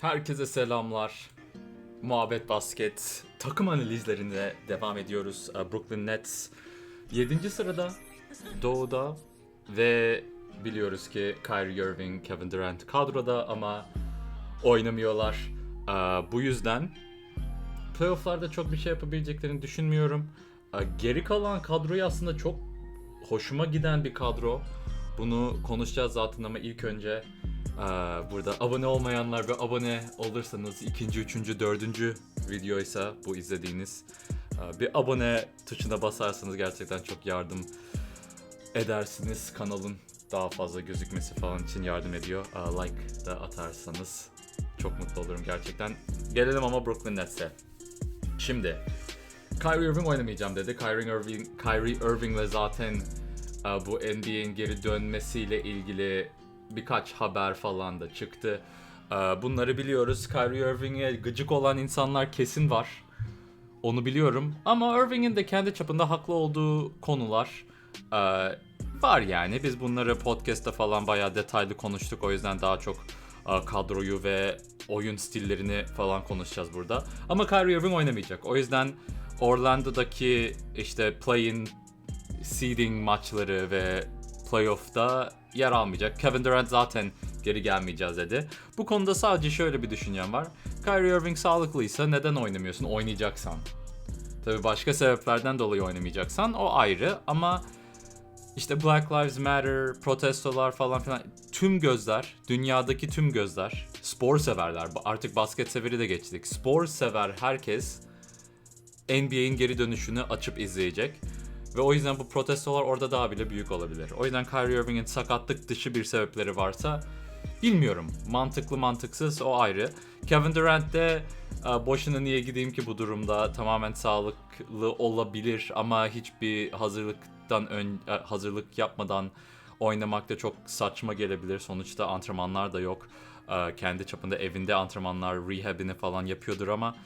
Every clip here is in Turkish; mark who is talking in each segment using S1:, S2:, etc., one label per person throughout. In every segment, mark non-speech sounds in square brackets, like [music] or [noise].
S1: Herkese selamlar. Muhabbet Basket takım analizlerine devam ediyoruz. Ee, Brooklyn Nets 7. sırada Doğu'da ve biliyoruz ki Kyrie Irving, Kevin Durant kadroda ama oynamıyorlar. Ee, Bu yüzden playofflarda çok bir şey yapabileceklerini düşünmüyorum. Ee, Geri kalan kadroyu aslında çok hoşuma giden bir kadro. Bunu konuşacağız zaten ama ilk önce burada abone olmayanlar ve abone olursanız ikinci, üçüncü, dördüncü videoysa bu izlediğiniz ee, bir abone tuşuna basarsanız gerçekten çok yardım edersiniz. Kanalın daha fazla gözükmesi falan için yardım ediyor. Ee, Like da atarsanız çok mutlu olurum gerçekten. Gelelim ama Brooklyn Nets'e. Şimdi Kyrie Irving oynamayacağım dedi. Kyrie Irving, Kyrie Irving'le zaten e, bu NBA'in geri dönmesiyle ilgili birkaç haber falan da çıktı. E, Bunları biliyoruz. Kyrie Irving'e gıcık olan insanlar kesin var. Onu biliyorum. Ama Irving'in de kendi çapında haklı olduğu konular e, var yani. Biz bunları podcast'ta falan bayağı detaylı konuştuk. O yüzden daha çok e, kadroyu ve oyun stillerini falan konuşacağız burada. Ama Kyrie Irving oynamayacak. O yüzden Orlando'daki işte play-in seeding maçları ve playoff'ta yer almayacak. Kevin Durant zaten geri gelmeyeceğiz dedi. Bu konuda sadece şöyle bir düşüncem var. Kyrie Irving sağlıklıysa neden oynamıyorsun? Oynayacaksan. Tabii başka sebeplerden dolayı oynamayacaksan o ayrı ama işte Black Lives Matter, protestolar falan filan tüm gözler, dünyadaki tüm gözler, spor severler, artık basket severi de geçtik. Spor sever herkes NBA'in geri dönüşünü açıp izleyecek. Ve o yüzden bu protestolar orada daha bile büyük olabilir. O yüzden Kyrie Irving'in sakatlık dışı bir sebepleri varsa bilmiyorum. Mantıklı mantıksız o ayrı. Kevin Durant de e, boşuna niye gideyim ki bu durumda tamamen sağlıklı olabilir ama hiçbir hazırlıktan ön e, hazırlık yapmadan oynamak da çok saçma gelebilir. Sonuçta antrenmanlar da yok. E, Kendi çapında evinde antrenmanlar, rehabini falan yapıyordur ama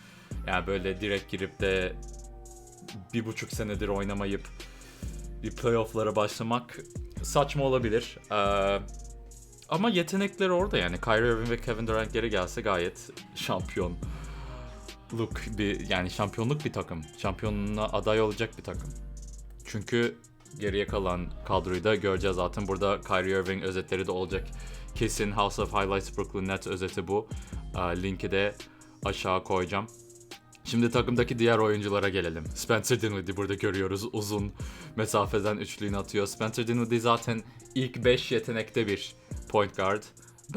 S1: yani böyle direkt girip de bir buçuk senedir oynamayıp bir playofflara başlamak saçma olabilir. Ee, ama yetenekleri orada yani. Kyrie Irving ve Kevin Durant geri gelse gayet şampiyonluk bir yani şampiyonluk bir takım. Şampiyonluğa aday olacak bir takım. Çünkü geriye kalan kadroyu da göreceğiz zaten. Burada Kyrie Irving özetleri de olacak. Kesin House of Highlights Brooklyn Nets özeti bu. Ee, linki de aşağı koyacağım. Şimdi takımdaki diğer oyunculara gelelim. Spencer Dinwiddie burada görüyoruz. Uzun mesafeden üçlüğünü atıyor. Spencer Dinwiddie zaten ilk 5 yetenekte bir point guard.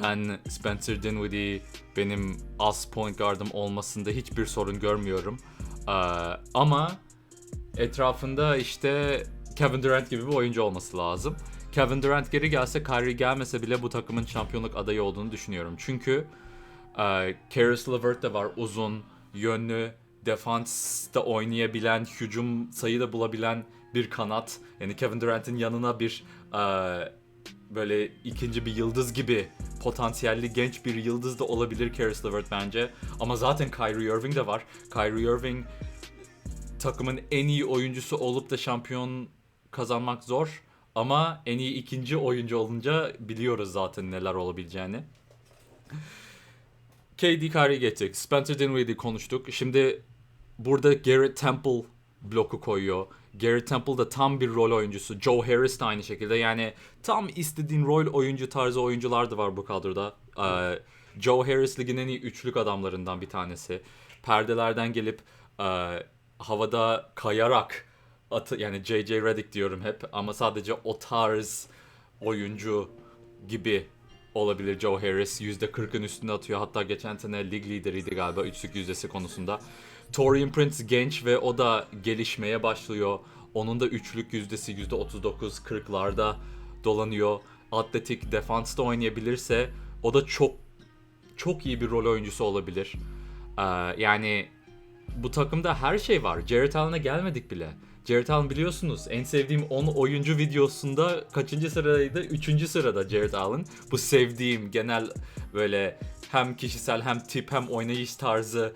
S1: Ben Spencer Dinwiddie benim az point guard'ım olmasında hiçbir sorun görmüyorum. Ee, ama etrafında işte Kevin Durant gibi bir oyuncu olması lazım. Kevin Durant geri gelse, Kyrie gelmese bile bu takımın şampiyonluk adayı olduğunu düşünüyorum. Çünkü e, Caris LeVert de var uzun, yönlü, defansta oynayabilen, hücum sayı da bulabilen bir kanat. Yani Kevin Durant'in yanına bir e, böyle ikinci bir yıldız gibi potansiyelli genç bir yıldız da olabilir Caris LeVert bence. Ama zaten Kyrie Irving de var. Kyrie Irving takımın en iyi oyuncusu olup da şampiyon kazanmak zor. Ama en iyi ikinci oyuncu olunca biliyoruz zaten neler olabileceğini. KD Kyrie geçtik. Spencer Dinwiddie konuştuk. Şimdi burada Garrett Temple bloku koyuyor. Garrett Temple da tam bir rol oyuncusu. Joe Harris de aynı şekilde. Yani tam istediğin rol oyuncu tarzı oyuncular da var bu kadroda. Ee, Joe Harris ligin en iyi üçlük adamlarından bir tanesi. Perdelerden gelip e, havada kayarak atı yani JJ Redick diyorum hep ama sadece o tarz oyuncu gibi olabilir Joe Harris. %40'ın üstünde atıyor. Hatta geçen sene lig lideriydi galiba üçlük yüzdesi konusunda. Torian Prince genç ve o da gelişmeye başlıyor. Onun da üçlük yüzdesi %39-40'larda dolanıyor. Atletik defansta oynayabilirse o da çok çok iyi bir rol oyuncusu olabilir. Ee, yani bu takımda her şey var. Jared Allen'a gelmedik bile. Jared Allen biliyorsunuz en sevdiğim 10 oyuncu videosunda kaçıncı sıradaydı? Üçüncü sırada Jared Allen. Bu sevdiğim genel böyle hem kişisel hem tip hem oynayış tarzı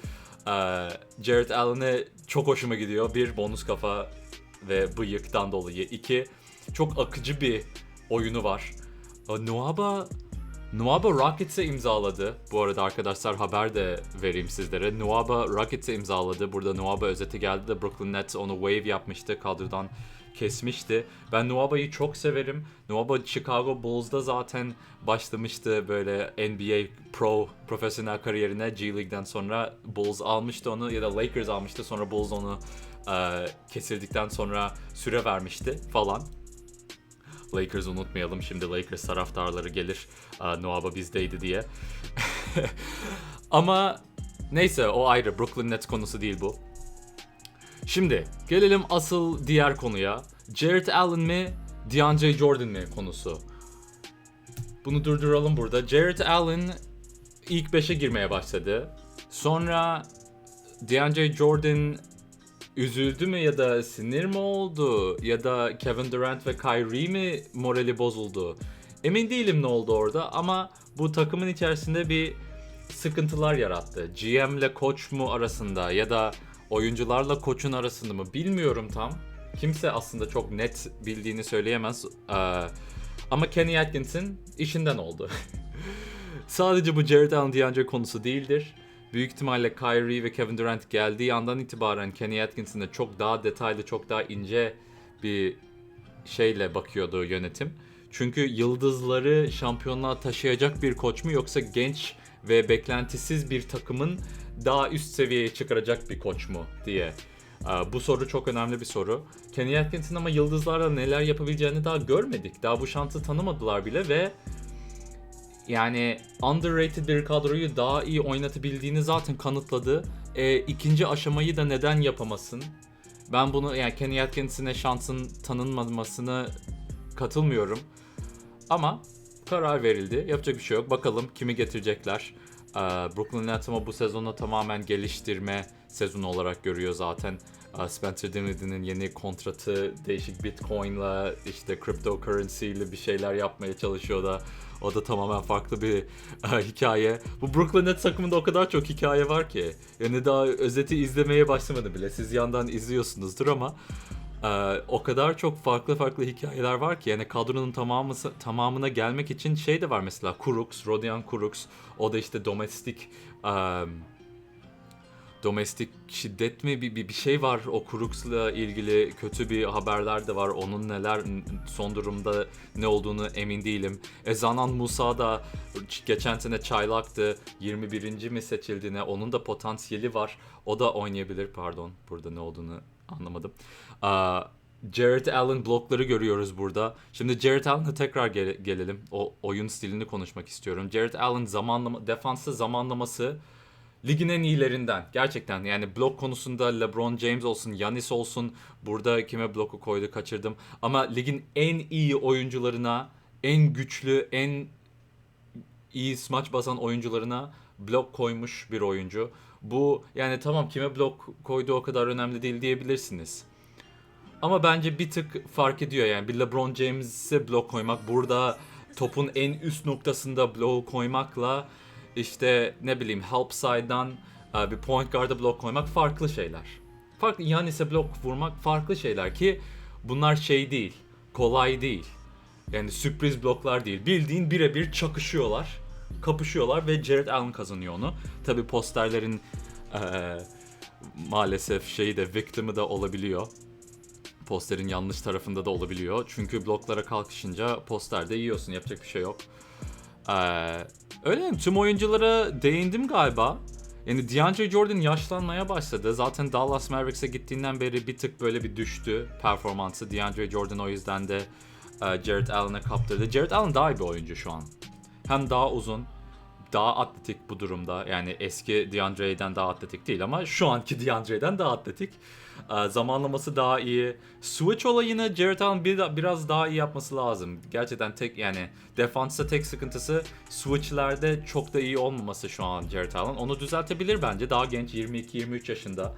S1: Jared Allen'e çok hoşuma gidiyor. Bir bonus kafa ve bıyıktan dolayı. İki çok akıcı bir oyunu var. Noaba Nuaba Rockets'e imzaladı. Bu arada arkadaşlar haber de vereyim sizlere. Nuaba Rockets'e imzaladı. Burada Nuaba özeti geldi de Brooklyn Nets onu wave yapmıştı. Kadrodan kesmişti. Ben Nuaba'yı çok severim. Nuaba Chicago Bulls'da zaten başlamıştı böyle NBA pro profesyonel kariyerine G League'den sonra Bulls almıştı onu ya da Lakers almıştı. Sonra Bulls onu e, kesildikten sonra süre vermişti falan. Lakers unutmayalım. Şimdi Lakers taraftarları gelir. "Aa, Noaba bizdeydi diye. [laughs] Ama neyse o ayrı. Brooklyn Nets konusu değil bu. Şimdi gelelim asıl diğer konuya. Jared Allen mi, DeAndre Jordan mi konusu. Bunu durduralım burada. Jared Allen ilk 5'e girmeye başladı. Sonra DeAndre Jordan üzüldü mü ya da sinir mi oldu ya da Kevin Durant ve Kyrie mi morali bozuldu? Emin değilim ne oldu orada ama bu takımın içerisinde bir sıkıntılar yarattı. GM ile koç mu arasında ya da oyuncularla koçun arasında mı bilmiyorum tam. Kimse aslında çok net bildiğini söyleyemez. Ee, ama Kenny Atkinson işinden oldu. [laughs] Sadece bu Jared Allen DeAndre konusu değildir. Büyük ihtimalle Kyrie ve Kevin Durant geldiği andan itibaren Kenny Atkinson'a çok daha detaylı, çok daha ince bir şeyle bakıyordu yönetim. Çünkü yıldızları şampiyonluğa taşıyacak bir koç mu yoksa genç ve beklentisiz bir takımın daha üst seviyeye çıkaracak bir koç mu diye. Bu soru çok önemli bir soru. Kenny Atkinson ama yıldızlarla neler yapabileceğini daha görmedik. Daha bu şansı tanımadılar bile ve yani underrated bir kadroyu daha iyi oynatabildiğini zaten kanıtladı. E, ikinci aşamayı da neden yapamasın? Ben bunu yani Kenny Atkinson'e şansın tanınmamasını katılmıyorum. Ama karar verildi. Yapacak bir şey yok. Bakalım kimi getirecekler. Ee, Brooklyn Nets ama bu sezonu tamamen geliştirme sezonu olarak görüyor zaten. Ee, Spencer Dinwiddie'nin yeni kontratı değişik Bitcoin'la işte cryptocurrency ile bir şeyler yapmaya çalışıyor da o da tamamen farklı bir e, hikaye. Bu Brooklyn Nets takımında o kadar çok hikaye var ki. Yani daha özeti izlemeye başlamadı bile. Siz yandan izliyorsunuzdur ama ee, o kadar çok farklı farklı hikayeler var ki yani kadronun tamamı tamamına gelmek için şey de var mesela Kuruks, Rodion Kuruks o da işte domestik em, domestik şiddet mi bir, bir, şey var o Kuruks'la ilgili kötü bir haberler de var onun neler son durumda ne olduğunu emin değilim. E Zanan Musa da geçen sene çaylaktı 21. mi seçildi ne onun da potansiyeli var o da oynayabilir pardon burada ne olduğunu anlamadım. Jared Allen blokları görüyoruz burada. Şimdi Jared Allen'a tekrar gele- gelelim. O oyun stilini konuşmak istiyorum. Jared Allen zamanlama defansı zamanlaması ligin en iyilerinden. Gerçekten yani blok konusunda LeBron James olsun, Yanis olsun. Burada kime bloku koydu kaçırdım. Ama ligin en iyi oyuncularına, en güçlü, en iyi smaç basan oyuncularına blok koymuş bir oyuncu. Bu yani tamam kime blok koyduğu o kadar önemli değil diyebilirsiniz. Ama bence bir tık fark ediyor yani bir LeBron James'e blok koymak burada topun en üst noktasında blok koymakla işte ne bileyim help side'dan e, bir point guard'a blok koymak farklı şeyler. Farklı Yanis'e blok vurmak farklı şeyler ki bunlar şey değil. Kolay değil. Yani sürpriz bloklar değil. Bildiğin birebir çakışıyorlar. Kapışıyorlar ve Jared Allen kazanıyor onu. Tabi posterlerin eee, maalesef şeyi de victim'i de olabiliyor. Posterin yanlış tarafında da olabiliyor. Çünkü bloklara kalkışınca posterde yiyorsun. Yapacak bir şey yok. Ee, öyle mi? Tüm oyunculara değindim galiba. Yani DeAndre Jordan yaşlanmaya başladı. Zaten Dallas Mavericks'e gittiğinden beri bir tık böyle bir düştü performansı. DeAndre Jordan o yüzden de e, Jared Allen'a kaptırdı. Jared Allen daha iyi bir oyuncu şu an. Hem daha uzun, daha atletik bu durumda. Yani eski DeAndre'den daha atletik değil ama şu anki [laughs] DeAndre'den daha atletik. Ee, zamanlaması daha iyi. Switch olayını Jared Allen bir, biraz daha iyi yapması lazım. Gerçekten tek yani defansta tek sıkıntısı switchlerde çok da iyi olmaması şu an Jared Allen. Onu düzeltebilir bence. Daha genç 22-23 yaşında.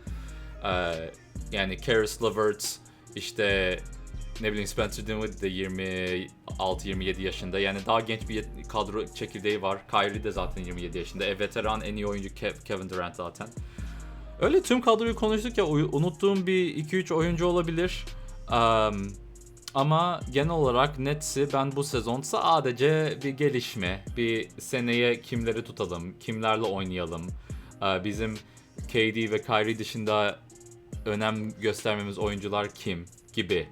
S1: Ee, yani Karis LeVert işte ne bileyim Spencer Dinwiddie de 26-27 yaşında. Yani daha genç bir kadro çekirdeği var. Kyrie de zaten 27 yaşında. E veteran en iyi oyuncu Kev- Kevin Durant zaten. Öyle tüm kadroyu konuştuk ya unuttuğum bir 2-3 oyuncu olabilir. Um, Ama genel olarak Nets'i ben bu sezon sadece bir gelişme, bir seneye kimleri tutalım, kimlerle oynayalım, bizim KD ve Kyrie dışında önem göstermemiz oyuncular kim gibi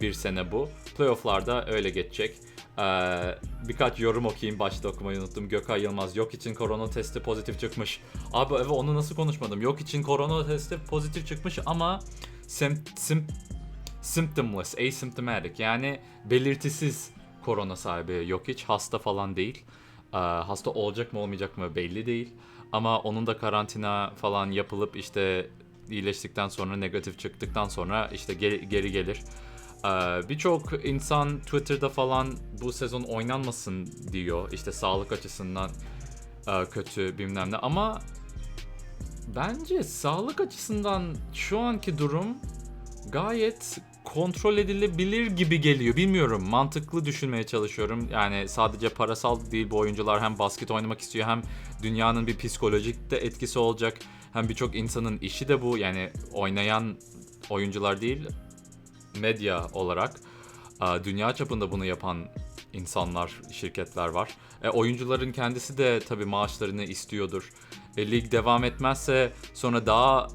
S1: bir sene bu. Playoff'larda öyle geçecek. Ee, birkaç yorum okuyayım. Başta okumayı unuttum. Gökay Yılmaz. Yok için korona testi pozitif çıkmış. Abi evet onu nasıl konuşmadım? Yok için korona testi pozitif çıkmış ama sim, sim, symptomless, asymptomatic. Yani belirtisiz korona sahibi yok hiç. Hasta falan değil. Ee, hasta olacak mı olmayacak mı belli değil. Ama onun da karantina falan yapılıp işte iyileştikten sonra negatif çıktıktan sonra işte geri, geri gelir. Ee, Birçok insan Twitter'da falan bu sezon oynanmasın diyor. İşte sağlık açısından e, kötü bilmem ne. Ama bence sağlık açısından şu anki durum gayet kontrol edilebilir gibi geliyor. Bilmiyorum. Mantıklı düşünmeye çalışıyorum. Yani sadece parasal değil bu oyuncular hem basket oynamak istiyor hem dünyanın bir psikolojik de etkisi olacak. Hem birçok insanın işi de bu. Yani oynayan oyuncular değil medya olarak e, dünya çapında bunu yapan insanlar, şirketler var. E, oyuncuların kendisi de tabii maaşlarını istiyordur. E, lig devam etmezse sonra daha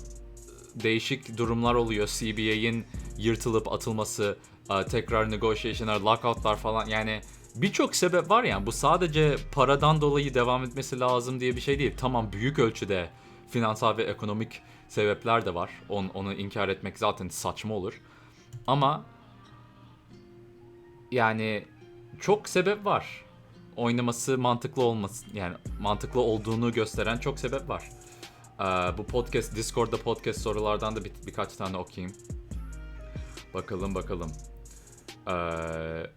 S1: değişik durumlar oluyor. CBA'in yırtılıp atılması, e, tekrar negotiation'lar, lockout'lar falan yani birçok sebep var yani. Bu sadece paradan dolayı devam etmesi lazım diye bir şey değil. Tamam büyük ölçüde finansal ve ekonomik sebepler de var. Onu, onu inkar etmek zaten saçma olur. Ama yani çok sebep var. Oynaması mantıklı olması yani mantıklı olduğunu gösteren çok sebep var. Ee, bu podcast Discord'da podcast sorulardan da bir, birkaç tane okuyayım. Bakalım bakalım. Ee,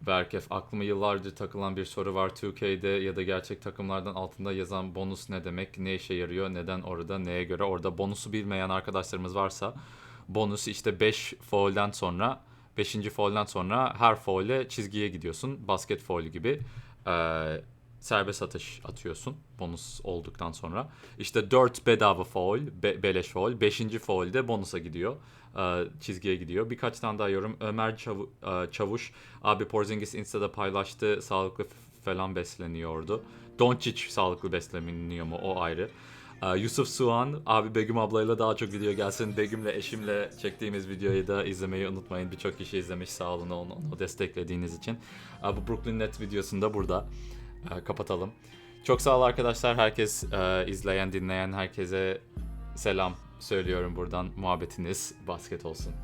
S1: Berkef aklıma yıllarca takılan bir soru var 2K'de ya da gerçek takımlardan altında yazan bonus ne demek, ne işe yarıyor, neden orada, neye göre. Orada bonusu bilmeyen arkadaşlarımız varsa bonus işte 5 foul'den sonra 5. foul'den sonra her foul'e çizgiye gidiyorsun. Basket foul'ü gibi. Ee, serbest atış atıyorsun bonus olduktan sonra. İşte 4 bedava foul, be- beleş foul. 5. foul'de bonusa gidiyor. Ee, çizgiye gidiyor. Birkaç tane daha yorum. Ömer Çavu- e, Çavuş abi Porzingis Insta'da paylaştı. Sağlıklı falan besleniyordu. Doncic sağlıklı besleniyor mu o ayrı. Ee, Yusuf Suan abi Begüm ablayla daha çok video gelsin. Begüm'le eşimle çektiğimiz videoyu da izlemeyi unutmayın. Birçok kişi izlemiş sağ olun onu, onu desteklediğiniz için. Ee, bu Brooklyn Nets videosunda burada. Ee, kapatalım. Çok sağ ol arkadaşlar. Herkes e, izleyen, dinleyen herkese selam söylüyorum buradan. Muhabbetiniz basket olsun.